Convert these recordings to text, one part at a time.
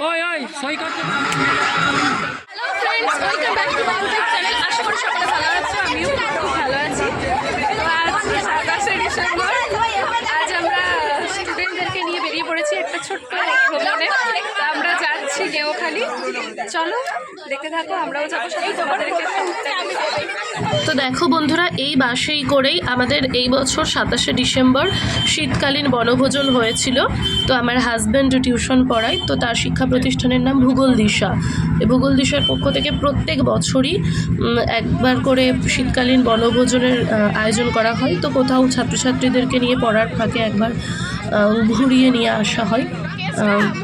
ওই ওই Saikat hello friends welcome back to my channel আশা করি সকলে ভালো আছো, আমিও খুব ভালো আছি তো আজ সাতাশে ডিসেম্বর আজ আমরা স্টুডেন্টদেরকে নিয়ে বেরিয়ে পড়েছি একটা ছোট্ট ভ্রমণে তো আমরা যাচ্ছি গেওখালি তো দেখো বন্ধুরা, এই বাসেই করেই আমাদের এই বছর সাতাশে ডিসেম্বর শীতকালীন বনভোজন হয়েছিল। তো আমার হাজব্যান্ড টিউশন পড়ায়, তো তার শিক্ষা প্রতিষ্ঠানের নাম ভূগোল দিশা। ভূগোল দিশার পক্ষ থেকে প্রত্যেক বছরই একবার করে শীতকালীন বনভোজনের আয়োজন করা হয়। তো কোথাও ছাত্রছাত্রীদেরকে নিয়ে পড়ার ফাঁকে একবার ঘুরিয়ে নিয়ে আসা হয়।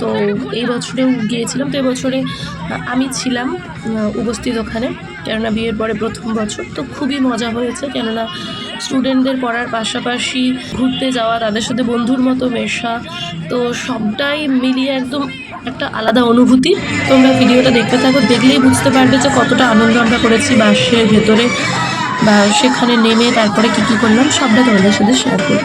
তো এই বছরেও গিয়েছিলাম। তো এবছরে আমি ছিলাম উপস্থিত ওখানে, কেননা বিয়ের পরে প্রথম বছর। তো খুবই মজা হয়েছে, কেননা স্টুডেন্টদের পড়ার পাশাপাশি ঘুরতে যাওয়া, তাদের সাথে বন্ধুর মতো মেশা, তো সবটাই মিলিয়ে একদম একটা আলাদা অনুভূতি। তোমরা ভিডিওটা দেখতে থাকো, দেখলেই বুঝতে পারবে যে কতটা আনন্দ আমরা করেছি, বাসের ভেতরে বা সেখানে নেমে তারপরে কী কী করলাম, সবটা তোমাদের সাথে শেয়ার করব।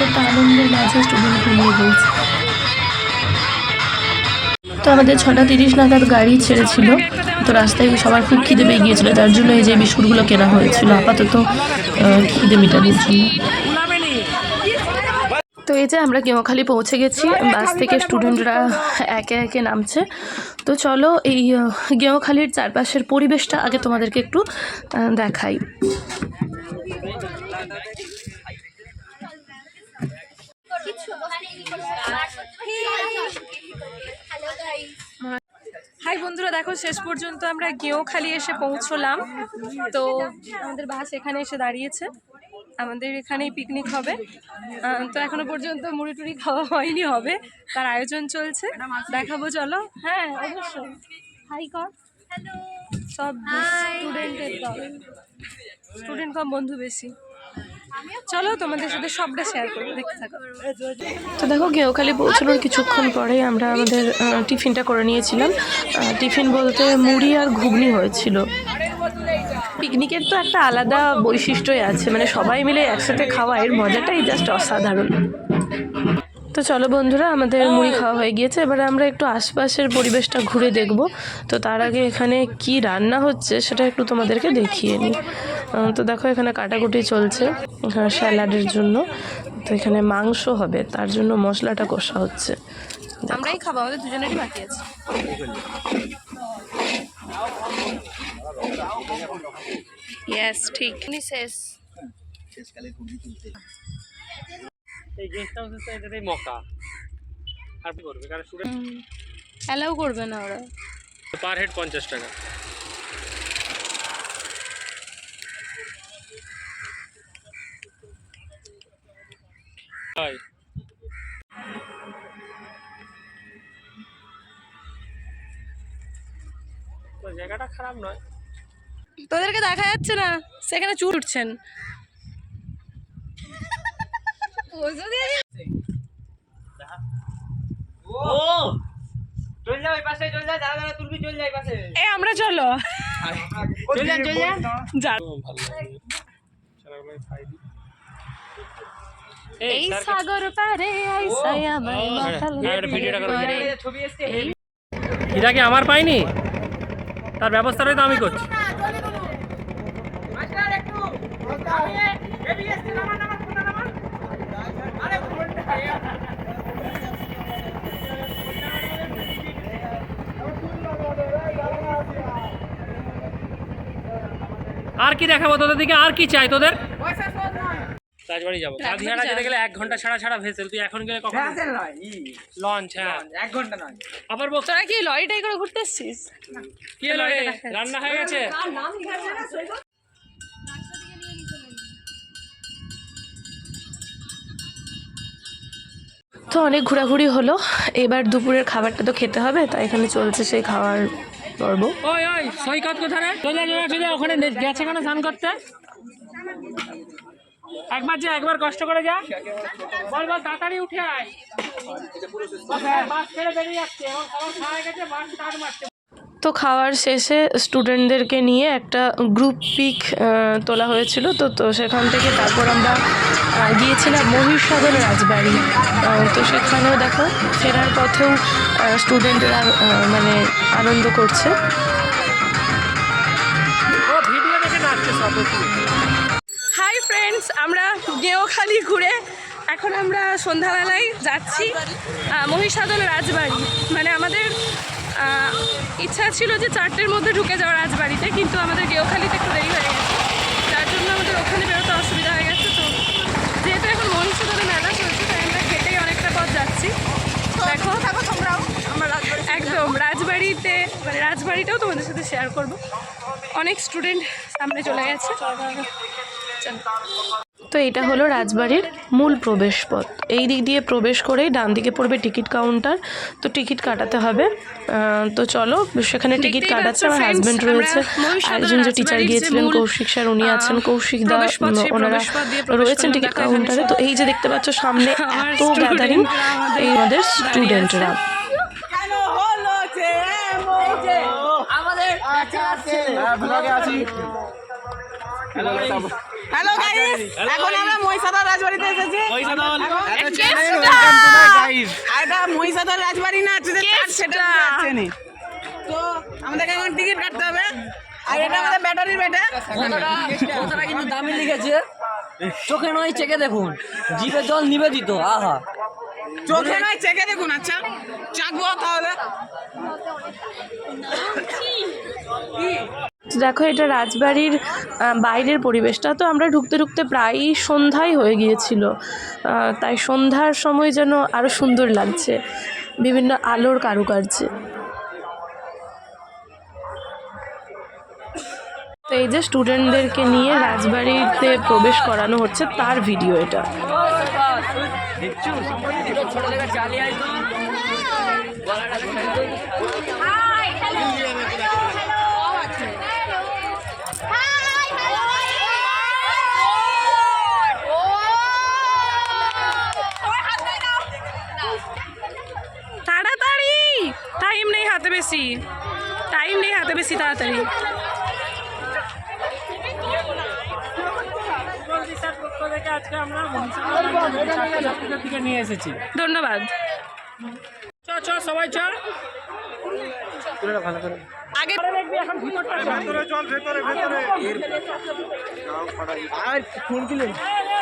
করতে আনন্দের মাঝে গেছে তো আমাদের ছটা তিরিশ নাগাদ গাড়ি ছেড়েছিল তো রাস্তায় সবার খুব খিদে পেয়ে গিয়েছিল তার জন্য এই যে বিস্কুটগুলো কেনা হয়েছিল আপাতত খিদে মেটানোর জন্য। তো এই যে আমরা কেওখালি পৌঁছে গেছি বাস থেকে স্টুডেন্টরা একে একে নামছে। তো চলো এই আহ, গেওখালির চারপাশের পরিবেশটা আগে তোমাদেরকে একটু দেখাই। দেখো শেষ পর্যন্ত আমরা গেঁওখালি এসে পৌঁছলাম। তো আমাদের বাস এখানে এসে দাঁড়িয়েছে। আমাদের এখানেই পিকনিক হবে। তো এখনও পর্যন্ত মুড়ি টুড়ি খাওয়া হয়নি হবে। তার আয়োজন চলছে। দেখাবো চলো। হ্যাঁ অবশ্যই। হাই কর সব স্টুডেন্টের দল। স্টুডেন্ট কম বন্ধু বেশি। চলো তোমাদের সাথে সবটা শেয়ার করব দেখতে থাকো। তো দেখো গেওখালি পৌঁছানোর কিছুক্ষণ পরেই আমরা আমাদের টিফিনটা করে নিয়েছিলাম। টিফিন বলতে মুড়ি আর ঘুগনি হয়েছিল। পিকনিকের তো একটা আলাদা বৈশিষ্ট্যই আছে মানে সবাই মিলে একসাথে খাওয়া এর মজাটাই জাস্ট অসাধারণ। তো চলো বন্ধুরা আমাদের মুড়ি খাওয়া হয়ে গিয়েছে। এবারে আমরা একটু আশপাশের পরিবেশটা ঘুরে দেখব। তো তার আগে এখানে কি রান্না হচ্ছে সেটা একটু তোমাদেরকে দেখিয়ে নিই। তো দেখো এখানে কাটাকুটি চলছে স্যালাডের জন্য। তো এখানে মাংস হবে তার জন্য মশলাটা কষা হচ্ছে। আমরাই খাব আমাদের দুজনেরই বাকি আছে। ইয়েস ঠিক। শেষ। এই গেস্ট হাউসের সাইডের মকা। আর কি করবে? কারণ অ্যালাউ করবে না ওরা। পার হেড পঞ্চাশ টাকা। হয়। জায়গাটা খারাপ নয়। তোদেরকে দেখা যাচ্ছে না? সেখানে চুল উঠছেন। এ আমরা চলো। যা ছেলেগুলো খাই দিই এই সাগর পারে আইসাই মাতাল হ্যাঁ, একটা ভিডিওটা করো। করে। এটা কি আমার পাইনি? তার ব্যবস্থাটাই তো আমি করছি। আর কি দেখাবো তোদের দিকে? আর কি চাই তোদের? রাজবাড়ি যাব। যেতে গেলে এক ঘণ্টা ছাড়া ছাড়া ভেসেল। তুই এখন গেলে কখন লঞ্চ হ্যাঁ। এক ঘণ্টা নয়। আবার বল তোরা কি লরিটাই করে ঘুরতে এসছিস? কি হলো রে? রান্না হয়ে গেছে? তো অনেক ঘোরাঘুরি হলো। এবার দুপুরের খাবারটা তো খেতে হবে তাই এখানে চলছে সেই খাওয়ার পর্ব। ওই ওই সৈকত কোথায় রে? চলে চলে ওখানে গেছে কেন স্নান করতে? একবার যা একবার কষ্ট করে যা। বল বল তাড়াতাড়ি উঠে আয়। হ্যাঁ, বাস ছেড়ে বেরিয়ে যাচ্ছে এবং খাবার খাওয়া গেছে বাস স্টার্ট মারছে। তো খাওয়ার শেষে স্টুডেন্টদেরকে নিয়ে একটা গ্রুপ পিক তোলা হয়েছিল। তো তো সেখান থেকে তারপর আমরা গিয়েছিলাম মহিষাদল রাজবাড়ি। তো সেখানেও দেখো ফেরার পথেও স্টুডেন্টরা মানে আনন্দ করছে। ভিডিও দেখে নাচছে সব ফ্রেন্ডস আমরা গেওখালি ঘুরে এখন আমরা সন্ধ্যাবেলায় যাচ্ছি মহিষাদল রাজবাড়ি। মানে আমাদের ইচ্ছা ছিল যে চারটের মধ্যে ঢুকে যাওয়া রাজবাড়িতে কিন্তু আমাদের গেওখালিতে একটু দেরি হয়ে গেছে। যার জন্য আমাদের ওখানে বেরোতে অসুবিধা হয়ে গেছে তো যেহেতু এখন মহিষাদলে মেলা চলছে তাই আমরা হেঁটেই অনেকটা পথ যাচ্ছি। দেখো থাকো তোমরাও আমরা একদম রাজবাড়িতে মানে রাজবাড়িটাও তোমাদের সাথে শেয়ার করব। অনেক স্টুডেন্ট সামনে চলে গেছে। তো এটা হলো রাজবাড়ির মূল প্রবেশ পথ এই দিক দিয়ে প্রবেশ করেই ডান দিকে পড়বে টিকিট কাউন্টার। তো টিকিট কাটাতে হবে। তো চলো সেখানে টিকিট কাটাচ্ছে আমার হাজব্যান্ড রয়েছে। একজন যে টিচার গিয়েছিলেন কৌশিক স্যার উনি আছেন কৌশিক দা ওনারা রয়েছেন টিকিট কাউন্টারে। তো এই যে দেখতে পাচ্ছ সামনে এত গ্যাদারিং এই আমাদের স্টুডেন্টরা কেন হলো যে এমন? আমাদের হ্যালো গাইস এখন আমরা মহিষাদল রাজবাড়িতে এসেছি। আর এটা মহিষাদল রাজবাড়ি না সেটা তো আমাদেরকে এখন টিকিট কাটতে হবে। আর এটা আমাদের ব্যাটারির ব্যাটা কথাটা কিন্তু দামি লিখেছে। চোখে নয় চেকে দেখুন। জিভে জল নিবেদিত আহা। চোখে নয় চেকে দেখুন আচ্ছা। চাকবো তাহলে। দেখো, এটা রাজবাড়ির বাইরের পরিবেশটা। তো আমরা ঢুকতে ঢুকতে প্রায়ই সন্ধ্যাই হয়ে গিয়েছিল। তাই সন্ধ্যার সময় যেন আরও সুন্দর লাগছে। বিভিন্ন আলোর কারুকার্যে। তো এই যে স্টুডেন্টদেরকে নিয়ে রাজবাড়িতে প্রবেশ করানো হচ্ছে, তার ভিডিও এটা। ছোট থেকে চালিয়ে আইতো তাড়াতাড়ি টাইম নেই হাতে বেশি। টাইম নেই হাতে বেশি তাড়াতাড়ি। ধন্যবাদ। চ চ সবাই চ। ভালো করে। আগে দেখবি এখন ভিতরটা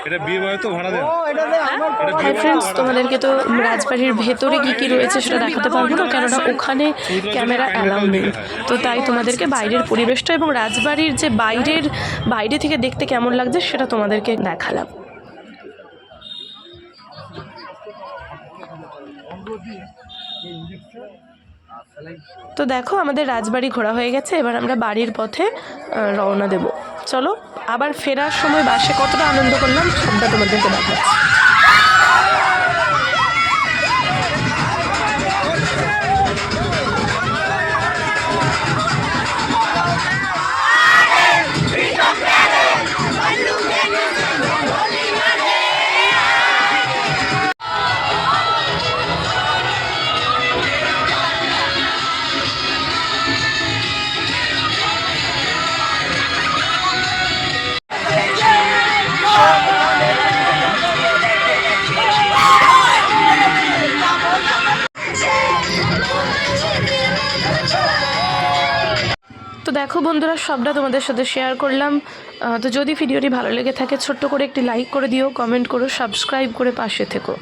এটা বিয়ে বাড়ি তো ভাড়া দেন। হাই ফ্রেন্ডস তোমাদেরকে তো রাজবাড়ির ভেতরে কি কি রয়েছে সেটা দেখাতে পারব না কেননা ওখানে ক্যামেরা অ্যালাউ নেই। তো তাই তোমাদেরকে বাইরের পরিবেশটা এবং রাজবাড়ির যে বাইরের বাইরে থেকে দেখতে কেমন লাগছে সেটা তোমাদেরকে দেখালাম। তো দেখো, আমাদের রাজবাড়ি ঘোরা হয়ে গেছে, এবার আমরা বাড়ির পথে রওনা দেব। চলো, আবার ফেরার সময় বাসে কতটা আনন্দ করলাম, সবটা তোমাদেরকে দেখাচ্ছি। দেখো বন্ধুরা, সবটা তোমাদের সাথে শেয়ার করলাম। তো যদি ভিডিওটি ভালো লেগে থাকে, ছোট্ট করে একটি লাইক করে দিও কমেন্ট করো সাবস্ক্রাইব করে পাশে থেকো।